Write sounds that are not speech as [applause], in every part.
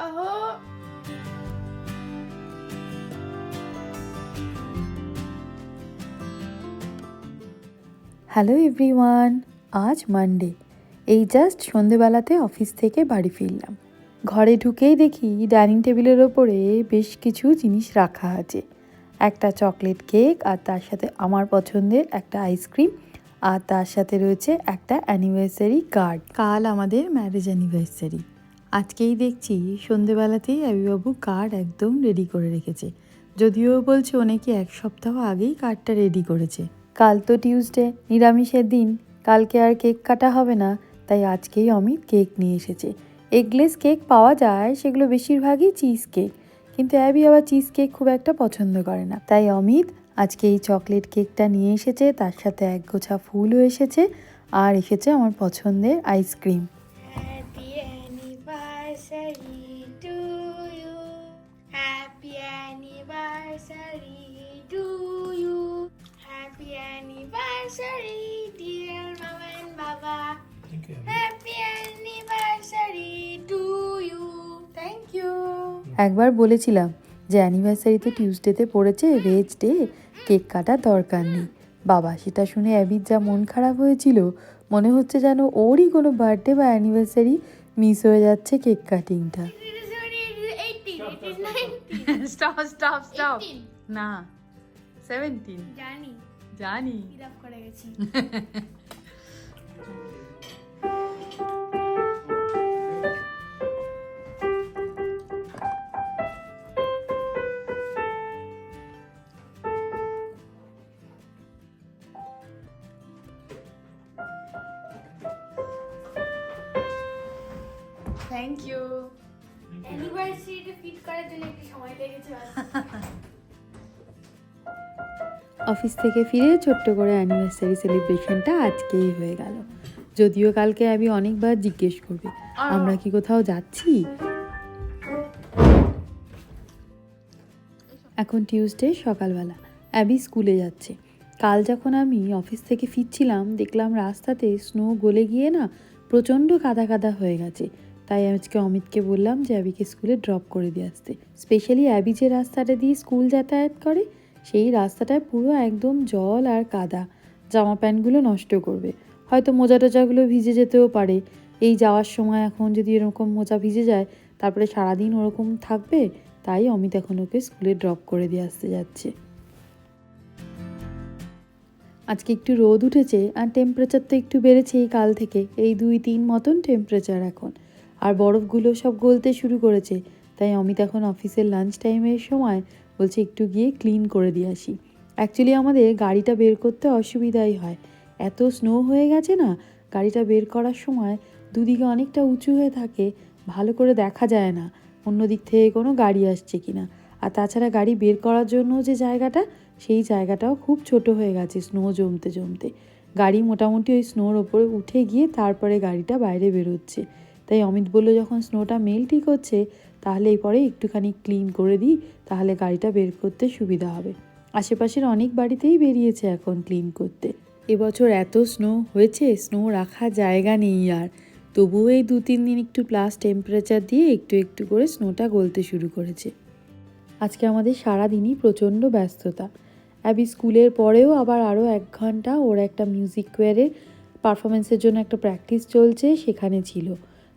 বিবাহ hello everyone আজ Monday এই জাস্ট সন্ধেবেলাতে অফিস থেকে বাড়ি ফিরলাম। ঘরে ঢুকেই দেখি ডাইনিং টেবিলের ওপরে বেশ কিছু জিনিস রাখা আছে। একটা চকলেট কেক আর তার সাথে আমার পছন্দের একটা আইসক্রিম আর তার সাথে রয়েছে একটা অ্যানিভার্সারি কার্ড কাল আমাদের ম্যারেজ অ্যানিভার্সারি আজকেই দেখছি সন্ধেবেলাতেই অবিবাবু কার্ড একদম রেডি করে রেখেছে। যদিও বলছে অনেকে এক সপ্তাহ আগেই কার্ডটা রেডি করেছে। কাল তো টিউসডে নিরামিষের দিন। কালকে আর কেক কাটা হবে না, তাই আজকেই অমিত কেক নিয়ে এসেছে। এগলেস কেক পাওয়া যায়, সেগুলো বেশিরভাগই চিজ কেক কিন্তু অ্যাবি আবার চিজ কেক খুব একটা পছন্দ করে না। তাই অমিত আজকে এই চকলেট কেকটা নিয়ে এসেছে, তার সাথে এক গোছা ফুলও এসেছে, আর এসেছে আমার পছন্দের আইসক্রিম অ্যানিভার্সারি ডিয়ার মামা এন্ড বাবা happy anniversary to you thank you একবার বলেছিলাম যে অ্যানিভার্সারি তো টিউসডেতে পড়েছে ভেজ ডে কেক কাটার দরকার নেই। বাবা সেটা শুনে অ্যাবির যা মন খারাপ হয়েছিল মনে হচ্ছে যেন ওরই কোনো বার্থডে বা অ্যানিভার্সারি মিস হয়ে যাচ্ছে কেক কাটিংটা। It is only it is 18, it is 19. Stop stop stop না সেভেন্টিন জানি। জানি। করে গেছি। থ্যাংক ইউ অ্যানিভার্সারিতে ফিট করার জন্য একটু সময় লেগেছে অফিস থেকে ফিরে ছোট্ট করে অ্যানিভার্সারি সেলিব্রেশনটা আজকেই হয়ে গেল। যদিও কালকে আমি অনেকবার জিজ্ঞেস করবে, আমরা কি কোথাও যাচ্ছি? এখন টিউসডে সকালবেলা। অ্যাবি স্কুলে যাচ্ছে। কাল যখন আমি অফিস থেকে ফিরছিলাম, দেখলাম রাস্তাতে স্নো গলে গিয়ে না প্রচণ্ড কাদা কাদা হয়ে গেছে। তাই আজকে অমিতকে বললাম যে অ্যাবিকে স্কুলে ড্রপ করে দিয়ে আসতে। স্পেশালি অ্যাবি যে রাস্তাটা দিয়ে স্কুল যাতায়াত করে সেই রাস্তাটায় পুরো একদম জল আর কাদা। জামা প্যান্টগুলো নষ্ট করবে। হয়তো মোজা টোজাগুলো ভিজে যেতেও পারে। এই যাওয়ার সময় এখন যদি এরকম মোজা ভিজে যায়, তারপরে সারাদিন ওরকম থাকবে, তাই অমিত এখন ওকে স্কুলে ড্রপ করে দিয়ে আসতে যাচ্ছে। আজকে একটু রোদ উঠেছে আর টেম্পারেচার তো একটু বেড়েছে এই কাল থেকে। এই দুই তিন মতন টেম্পারেচার এখন। আর বরফগুলো সব গলতে শুরু করেছে। তাই অমিত এখন অফিসের লাঞ্চ টাইমের সময় বলছে, একটু গিয়ে ক্লিন করে দিয়ে আসি। অ্যাকচুয়ালি আমাদের গাড়িটা বের করতে অসুবিধাই হয়। এত স্নো হয়ে গেছে না, গাড়িটা বের করার সময় দুদিকে অনেকটা উঁচু হয়ে থাকে, ভালো করে দেখা যায় না। অন্য দিক থেকে কোনো গাড়ি আসছে কি না আর তাছাড়া গাড়ি বের করার জন্য যে জায়গাটা, সেই জায়গাটাও খুব ছোট হয়ে গেছে স্নো জমতে জমতে। গাড়ি মোটামুটি ওই স্নোর ওপরে উঠে গিয়ে তারপরে গাড়িটা বাইরে বেরোচ্ছে। তাই অমিত বলল, যখন স্নোটা মেল্টই করছে তাহলে এরপরে একটুখানি ক্লিন করে দিই, তাহলে গাড়িটা বের করতে সুবিধা হবে। আশেপাশের অনেক বাড়িতেই বেরিয়েছে এখন ক্লিন করতে। এবছর এত স্নো হয়েছে স্নো রাখা জায়গা নেই আর। তবুও এই দু তিন দিন একটু প্লাস টেম্পারেচার দিয়ে একটু একটু করে স্নোটা গলতে শুরু করেছে। আজকে আমাদের সারাদিনই প্রচণ্ড ব্যস্ততা। অ্যাবি স্কুলের পরেও আবার আরও এক ঘণ্টা ওর একটা মিউজিক কোয়ারের পারফরমেন্সের জন্য একটা প্র্যাকটিস চলছে, সেখানে ছিল।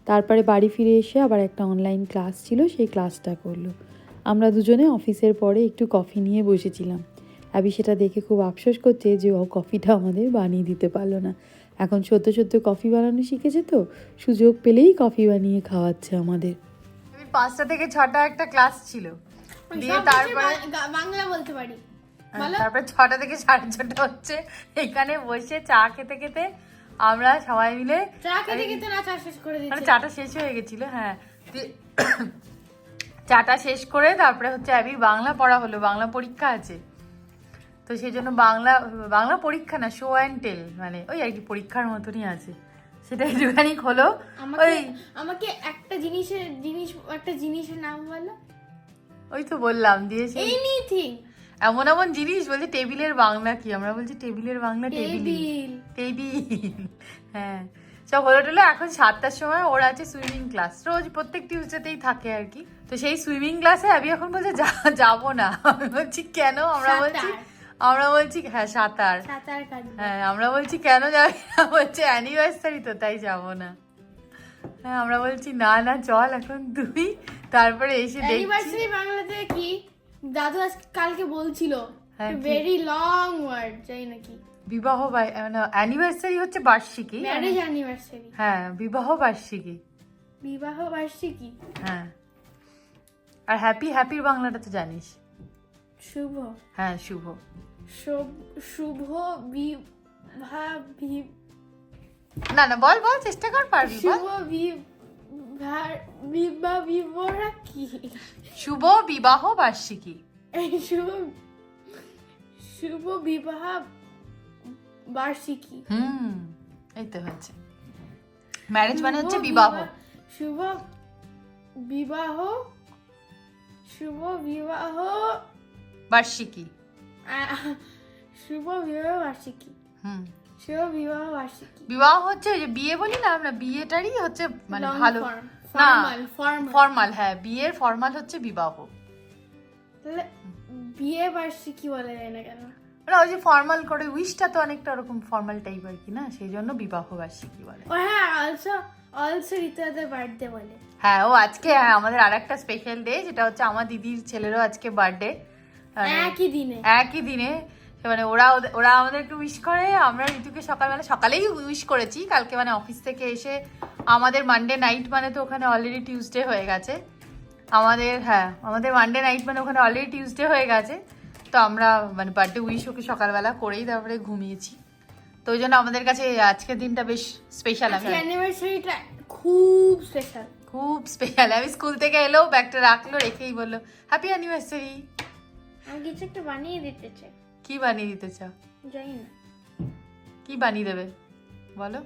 তারপরে বাড়ি ফিরে এসে আবার একটা অনলাইন ক্লাস ছিল সেই ক্লাসটা করল। আমরা দুজনে অফিসের পরে একটু কফি নিয়ে বসেছিলাম। অ্যাবি সেটা দেখে খুব আফসোস করছে যে ও কফিটা আমাদের বানিয়ে দিতে পারল না। এখন সদ্য সদ্য কফি বানানো শিখেছে তো সুযোগ পেলেই কফি বানিয়ে খাওয়াচ্ছে আমাদের। পাঁচটা থেকে ছটা একটা ক্লাস ছিল। দিয়ে তারপরে বাংলা বলতে পারি। তারপরে ছটা থেকে সাড়ে ছটা হচ্ছে। এখানে বসে চা খেতে খেতে আমরা সবাই মিলে চা খেতে খেতে না চা শেষ করে মানে চাটা শেষ হয়ে গেছিল হ্যাঁ। [coughs] চাটা শেষ করে তারপরে হচ্ছে অ্যাবি বাংলা পড়া হলো বাংলা পরীক্ষা আছে। তো সেই জন্য বাংলা বাংলা পরীক্ষা না শো অ্যান্ড টেল মানে ওই আর কি পরীক্ষার মতনই আছে। সেটা একটুখানি হলো ওই আমাকে একটা জিনিসের জিনিস একটা জিনিসের নাম বলো। ওই তো বললাম দিয়ে এনিথিং এমন এমন জিনিস বলছে টেবিলের বাংলা কি? আমরা বলছি টেবিলের বাংলা টেবিল। টেবিল। হ্যাঁ। সব হলো টলো এখন সাতটার সময় ওর আছে সুইমিং ক্লাস। রোজ প্রত্যেক টিউসডেতেই থাকে আর কি। তো সেই সুইমিং ক্লাসে আমি এখন বলছে যাব না। আমি বলছি কেন? আমরা বলছি আমরা বলছি হ্যাঁ সাঁতার। হ্যাঁ আমরা বলছি কেন যাবি না? বলছে অ্যানিভার্সারি তো তাই যাব না। হ্যাঁ আমরা বলছি না না চল এখন তুই তারপরে এসে দেখছি। বাংলাতে কি? দাদু আজকে কালকে বলছিল ভেরি লং ওয়ার্ড যাই নাকি বিবাহ অ্যানিভার্সারি হচ্ছে বার্ষিকী ম্যারেজ অ্যানিভার্সারি হ্যাঁ বিবাহ বার্ষিকী। বিবাহ বার্ষিকী? হ্যাঁ। আর হ্যাপি হ্যাপির বাংলাটা তো জানিস। শুভ। হ্যাঁ শুভ। শুভ- বিভা বি- না না বল বল চেষ্টা কর পারবি শুভ বিবাহ বিবরা কি? শুভ বিবাহ বার্ষিকী। শুভ শুভ বিবাহ বার্ষিকী। হুম এই তো হচ্ছে ম্যারেজ মানে হচ্ছে বিবাহ। শুভ বিবাহ শুভ বিবাহ বার্ষিকী। শুভ বিবাহ বার্ষিকী। হুম। বিবাহ বার্ষিকী। বিবাহ হচ্ছে ওই যে বিয়ে বলি না আমরা বিয়েটারই হচ্ছে মানে ভালো না। ফর্মাল হ্যাঁ বিয়ের ফর্মাল হচ্ছে বিবাহ। তাহলে বিয়ে বার্ষিকী বলা যায় না কেন? মানে ওই যে ফর্মাল করে উইশটা তো অনেকটা ওরকম ফর্মাল টাইপ আর কি না সেই জন্য বিবাহ বার্ষিকী বলে। ও হ্যাঁ অলসো অলসো ঋতুদের বার্থডে বলে। হ্যাঁ ও আজকে হ্যাঁ আমাদের আর একটা স্পেশাল ডে যেটা হচ্ছে আমার দিদির ছেলেরও আজকে বার্থডে একই দিনে। একই দিনে মানে ওরা ওরা আমাদেরকে উইশ করে আমরা ঋতুকে সকালবেলা সকালেই উইশ করেছি। কালকে মানে অফিস থেকে এসে আমাদের মানডে নাইট মানে তো ওখানে অলরেডি টিউসডে হয়ে গেছে। আমাদের হ্যাঁ আমাদের মানডে নাইট মানে ওখানে অলরেডি টিউসডে হয়ে গেছে। তো আমরা মানে বার্থডে উইশ ওকে সকালবেলা করেই তারপরে ঘুমিয়েছি। তো ওই জন্য আমাদের কাছে আজকের দিনটা বেশ স্পেশাল আমি অ্যানিভার্সারিটা খুব স্পেশাল খুব স্পেশাল আমি স্কুল থেকে এলো ব্যাগটা রাখল রেখেই বলল হ্যাপি অ্যানিভার্সারি আমি কিছু একটা বানিয়ে দিতে চাই। কি বানিয়ে দিতে চাও? জানি না। কি বানিয়ে দেবে? বলো।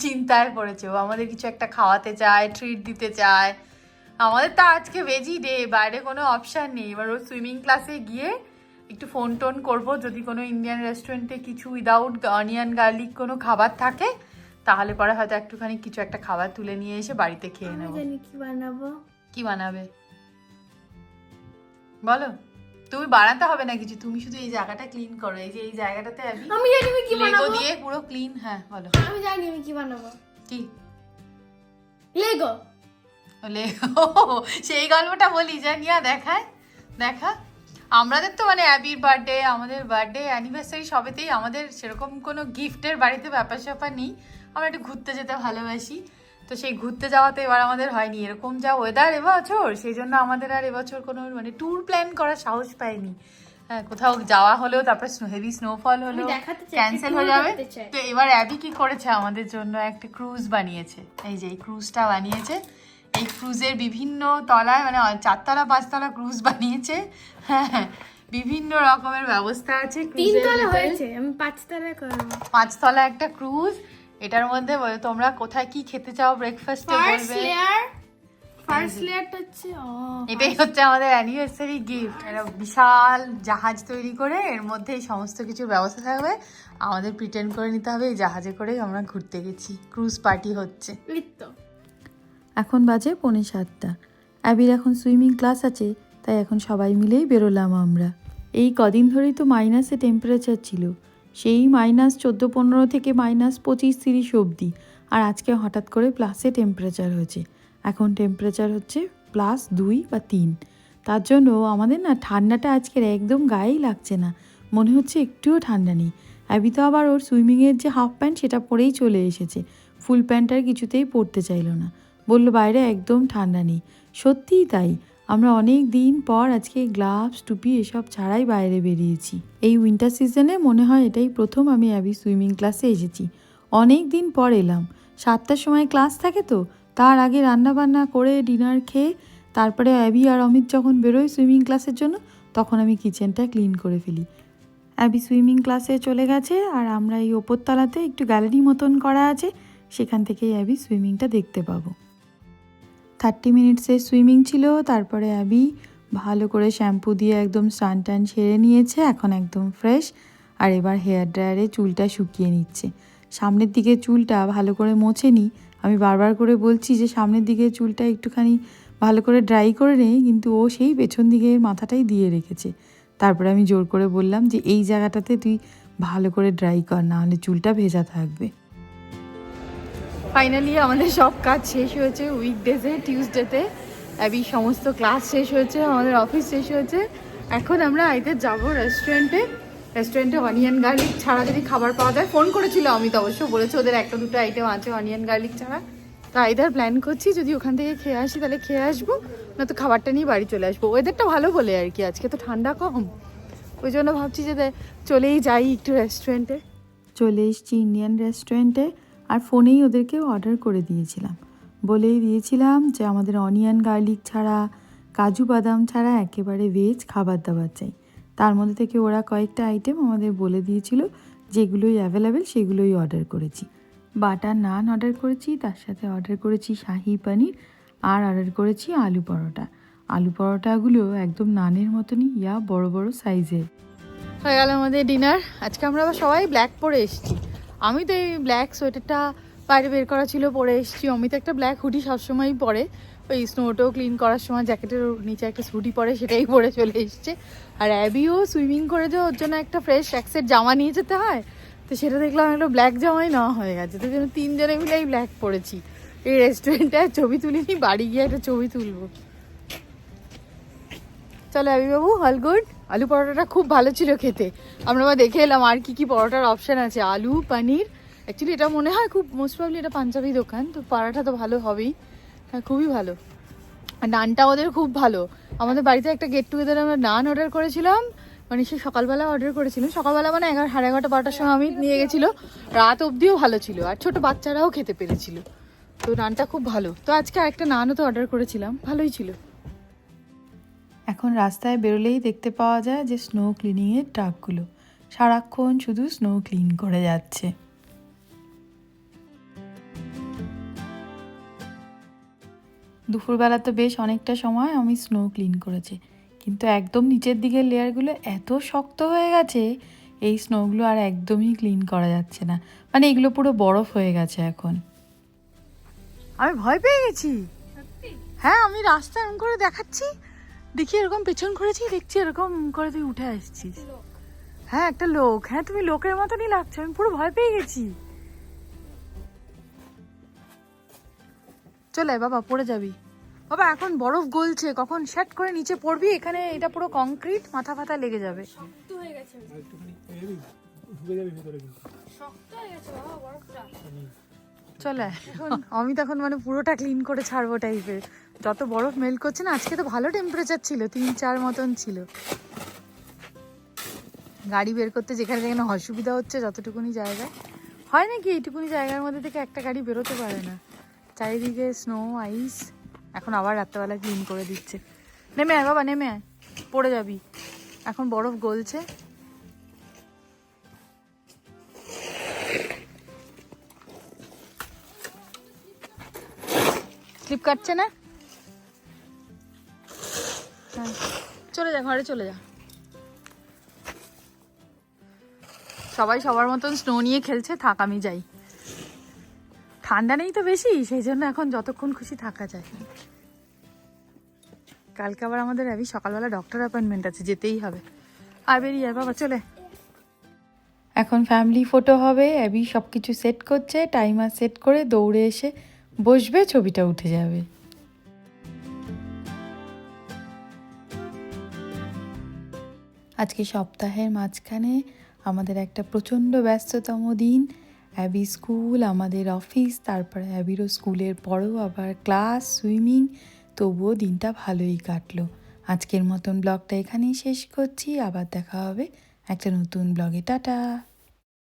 চিন্তায় পড়েছে ও। আমাদের কিছু একটা খাওয়াতে চায় ট্রিট দিতে চায়। আমাদের তো আজকে ভেজি ডে বাইরে কোনো অপশান নেই। এবার ও সুইমিং ক্লাসে গিয়ে একটু ফোন টোন করব। যদি কোনো ইন্ডিয়ান রেস্টুরেন্টে কিছু উইদাউট অনিয়ন গার্লিক কোনো খাবার থাকে তাহলে পরে হয়তো একটুখানি কিছু একটা খাবার তুলে নিয়ে এসে বাড়িতে খেয়ে নেব। কি বানাবো। কি বানাবে? বলো তুমি বানাতে হবে না কিছু তুমি শুধু এই জায়গাটা ক্লিন করো এই যে এই জায়গাটাতে আমি আমি জানি আমি কি লেগো বানাবো? দিয়ে পুরো ক্লিন হ্যাঁ বলো। আমি জানি আমি কি বানাবো। কি? লেগো লেগো সেই গল্পটা বলি যা নিয়া দেখায় দেখা। আমাদের তো মানে অ্যাবির বার্থডে আমাদের বার্থডে অ্যানিভার্সারি সবেতেই আমাদের সেরকম কোনো গিফটের বাড়িতে ব্যাপার স্যাপার নেই। আমরা একটু ঘুরতে যেতে ভালোবাসি। তো সেই ঘুরতে যাওয়াতে এবার আমাদের হয়নি। এরকম যা ওয়েদার এবছর সেই জন্য আমাদের আর এবছর কোনো মানে ট্যুর প্ল্যান করার সাহস পাইনি। হ্যাঁ কোথাও যাওয়া হলেও তারপর হেভি স্নোফল হলো ক্যান্সেল হয়ে যাবে। তো এবার অ্যাবি কি করেছে আমাদের জন্য? একটা ক্রুজ বানিয়েছে। এই যে এই ক্রুজটা বানিয়েছে। এই ক্রুজের বিভিন্ন তলায় মানে চারতলা পাঁচতলা ক্রুজ বানিয়েছে। হ্যাঁ হ্যাঁ, বিভিন্ন রকমের ব্যবস্থা আছে তিন cruise তলা হয়েছে আমি পাঁচ তলায় করব। পাঁচতলা একটা ক্রুজ এটার মধ্যে বলো তোমরা কোথায় কি খেতে চাও ব্রেকফাস্টে ফার্স্ট বলবে? ফার্স্ট লেয়ারটা হচ্ছে এটাই হচ্ছে আমাদের অ্যানিভার্সারি গিফট একটা বিশাল জাহাজ তৈরি করে এর মধ্যে এই সমস্ত কিছুর ব্যবস্থা থাকবে। আমাদের প্রিটেন্ড করে নিতে হবে এই জাহাজে করেই আমরা ঘুরতে গেছি। ক্রুজ পার্টি হচ্ছে। এখন বাজে পৌনে সাতটা। অ্যাবির এখন সুইমিং ক্লাস আছে তাই এখন সবাই মিলেই বেরোলাম আমরা। এই কদিন ধরেই তো মাইনাসে টেম্পারেচার ছিল। সেই মাইনাস চোদ্দ, পনেরো থেকে মাইনাস পঁচিশ তিরিশ অবধি। আর আজকে হঠাৎ করে প্লাসে টেম্পারেচার হয়েছে। এখন টেম্পারেচার হচ্ছে প্লাস দুই বা তিন। তার জন্য আমাদের না ঠান্ডাটা আজকের একদম গায়েই লাগছে না। মনে হচ্ছে একটুও ঠান্ডা নেই। অ্যাবি তো আবার ওর সুইমিংয়ের যে হাফ প্যান্ট সেটা পরেই চলে এসেছে। ফুল প্যান্ট আর কিছুতেই পরতে চাইলো না। বলল, বাইরে একদম ঠান্ডা নেই। সত্যিই তাই। আমরা অনেক দিন পর আজকে গ্লাভস, টুপি এসব ছাড়াই বাইরে বেরিয়েছি। এই উইন্টার সিজনে মনে হয় এটাই প্রথম আমি অ্যাবি সুইমিং ক্লাসে এসেছি। অনেক দিন পর এলাম। সাতটার সময় ক্লাস থাকে তো, তার আগে রান্না বান্না করে ডিনার খেয়ে, তারপরে অ্যাবি আর অমিত যখন বেরোয় সুইমিং ক্লাসের জন্য, তখন আমি কিচেনটা ক্লিন করে ফেলি। অ্যাবি সুইমিং ক্লাসে চলে গেছে আর আমরা এই ওপরতলাতে একটু গ্যালারি মতন করা আছে, সেখান থেকেই অ্যাবি সুইমিংটা দেখতে পাবো। থার্টি মিনিটসের সুইমিং ছিল, তারপরে অ্যাবি ভালো করে শ্যাম্পু দিয়ে একদম স্নান টান সেরে নিয়েছে, এখন একদম ফ্রেশ আর এবার হেয়ার ড্রায়ারে চুলটা শুকিয়ে নিচ্ছে। সামনের দিকে চুলটা ভালো করে মোছেনি, আমি বারবার করে বলছি যে সামনের দিকে চুলটা একটুখানি ভালো করে ড্রাই করে নেই কিন্তু ও সেই পেছন দিকে মাথাটাই দিয়ে রেখেছে। তারপরে আমি জোর করে বললাম যে এই জায়গাটাতে তুই ভালো করে ড্রাই কর, না হলে চুলটা ভেজা থাকবে। ফাইনালি আমাদের সব কাজ শেষ হয়েছে উইকডেজে টিউসডেতে অ্যাবি সমস্ত ক্লাস শেষ হয়েছে, আমাদের অফিস শেষ হয়েছে। এখন আমরা আইতে যাব রেস্টুরেন্টে রেস্টুরেন্টে অনিয়ন গার্লিক ছাড়া যদি খাবার পাওয়া যায় ফোন করেছিল অমিত অবশ্য, বলেছে ওদের একটা দুটো আইটেম আছে অনিয়ন গার্লিক ছাড়া। তা আইদার প্ল্যান করছি, যদি ওখান থেকে খেয়ে আসি, তাহলে খেয়ে আসব না তো খাবারটা নিয়ে বাড়ি চলে আসব। ওয়েদারটা ভালো বলে আর কি, আজকে তো ঠান্ডা কম। ওই জন্য ভাবছি যে, চলেই যাই একটু রেস্টুরেন্টে চলে এসেছি ইন্ডিয়ান রেস্টুরেন্টে আর ফোনেই ওদেরকে অর্ডার করে দিয়েছিলাম। বলেই দিয়েছিলাম যে আমাদের অনিয়ন গার্লিক ছাড়া, কাজু বাদাম ছাড়া একেবারে ভেজ খাবার দাবার চাই। তার মধ্যে থেকে ওরা কয়েকটা আইটেম আমাদের বলে দিয়েছিল, যেগুলোই অ্যাভেলেবেল সেগুলোই অর্ডার করেছি। বাটার নান অর্ডার করেছি, তার সাথে অর্ডার করেছি শাহি পনির আর অর্ডার করেছি আলু পরোটা। আলু পরোটাগুলো একদম নানের মতনই, ইয়া বড় বড় সাইজের হয়ে গেল আমাদের ডিনার আজকে আমরা সবাই ব্ল্যাক পরে এসেছি। আমি তো এই ব্ল্যাক সোয়েটারটা বাইরে বের করা ছিল, পরে এসেছি। অমিত একটা ব্ল্যাক হুডি সবসময়ই পরে। ওই স্নোটাও ক্লিন করার সময় জ্যাকেটের নিচে একটা হুডি পরে, সেটাই পরে চলে এসছে। আর অ্যাবিও সুইমিং করে যে ওর জন্য একটা ফ্রেশ সেট জামা নিয়ে যেতে হয়, তো সেটা দেখলাম একটা ব্ল্যাক জামাই নেওয়া হয়ে গেছে। তো জন্য তিনজনে মিলেই ব্ল্যাক পরেছি। এই রেস্টুরেন্টে ছবি তুলিনি, বাড়ি গিয়ে একটা ছবি তুলবো। চলো অ্যাবি বাবু অল গুড আলু পরোটাটা খুব ভালো ছিল খেতে। আমরা আবার দেখে এলাম আর কি কি পরোটার অপশান আছে। আলু, পানির। অ্যাকচুয়ালি এটা মনে হয় খুব মোস্ট প্রবলি এটা পাঞ্জাবি দোকান, তো পরোটা তো ভালো হবেই। হ্যাঁ খুবই ভালো। আর নানটা ওদের খুব ভালো। আমাদের বাড়িতে একটা গেট টুগেদার আমরা নান অর্ডার করেছিলাম। মানে সে সকালবেলা অর্ডার করেছিলাম সকালবেলা মানে এগারো, সাড়ে এগারোটা, বারোটার সময় আমি নিয়ে গেছিল। রাত অবধিও ভালো ছিল। আর ছোট বাচ্চারাও খেতে পেরেছিল। তো নানটা খুব ভালো। তো আজকে আরেকটা নানও তো অর্ডার করেছিলাম। ভালোই ছিল। এখন রাস্তায় বেরোলেই দেখতে পাওয়া যায় যে স্নো ক্লিনিংয়ের ট্রাকগুলো সারাক্ষণ শুধু স্নো ক্লিন করে যাচ্ছে। দুপুরবেলা তো বেশ অনেকটা সময় আমি স্নো ক্লিন করেছি। কিন্তু একদম নিচের দিকের লেয়ারগুলো এত শক্ত হয়ে গেছে এই স্নোগুলো আর একদমই ক্লিন করা যাচ্ছে না। মানে এগুলো পুরো বরফ হয়ে গেছে এখন। আমি ভয় পেয়ে গেছি। হ্যাঁ আমি রাস্তা এরকম করে দেখাচ্ছি। দেখি এরকম পেছন করেছি দেখছি এরকম করে তুই উঠে আসছিস। হ্যাঁ একটা লোক। হ্যাঁ তুমি লোকের মতনই লাগছে আমি পুরো ভয় পেয়ে গেছি। চলে আয় বাবা পড়ে যাবি। বাবা এখন বরফ গলছে কখন শ্যাট করে নিচে পড়বি এখানে এটা পুরো কংক্রিট মাথা ফাথা লেগে যাবে। হয়ে হয়ে চলে আয়। এখন আমি তখন মানে পুরোটা ক্লিন করে ছাড়বো টাইপের যত বরফ মেল করছে না, আজকে তো ভালো টেম্পারেচার ছিল, তিন চার মতন ছিল। গাড়ি বের করতে যেখানে যেখানে অসুবিধা হচ্ছে, যতটুকুনি জায়গায় হয় নাকি এইটুকুনি জায়গার মধ্যে থেকে একটা গাড়ি বেরোতে পারে না? চারিদিকে স্নো আইস এখন আবার রাত্রেবেলা ক্লিন করে দিচ্ছে। নেমে আয় বাবা, নেমে আয়, পড়ে যাবি। এখন বরফ গলছে। স্লিপ কাটছে না? হ্যাঁ। চলে যা, ঘরে চলে যা। সবাই সবার মতন স্নো নিয়ে খেলছে, থাক, আমি যাই। ঠান্ডা নেই তো বেশি, সেই জন্য এখন যতক্ষণ খুশি থাকা যায়। কালকে আবার আমাদের অ্যাবি সকালবেলা ডক্টর অ্যাপয়েন্টমেন্ট আছে, যেতেই হবে। আর বেরিয়ে বাবা, চলে। এখন ফ্যামিলি ফটো হবে অ্যাবি সব কিছু সেট করছে টাইমার সেট করে দৌড়ে এসে বসবে, ছবিটা উঠে যাবে। আজকে সপ্তাহের মাঝখানে আমাদের একটা প্রচণ্ড ব্যস্ততম দিন। অ্যাবি স্কুল, আমাদের অফিস, তারপরে অ্যাবিরও স্কুলের পরেও আবার ক্লাস, সুইমিং। তবুও দিনটা ভালোই কাটলো। আজকের মতন ব্লগটা এখানেই শেষ করছি। আবার দেখা হবে একটা নতুন ব্লগে। টাটা!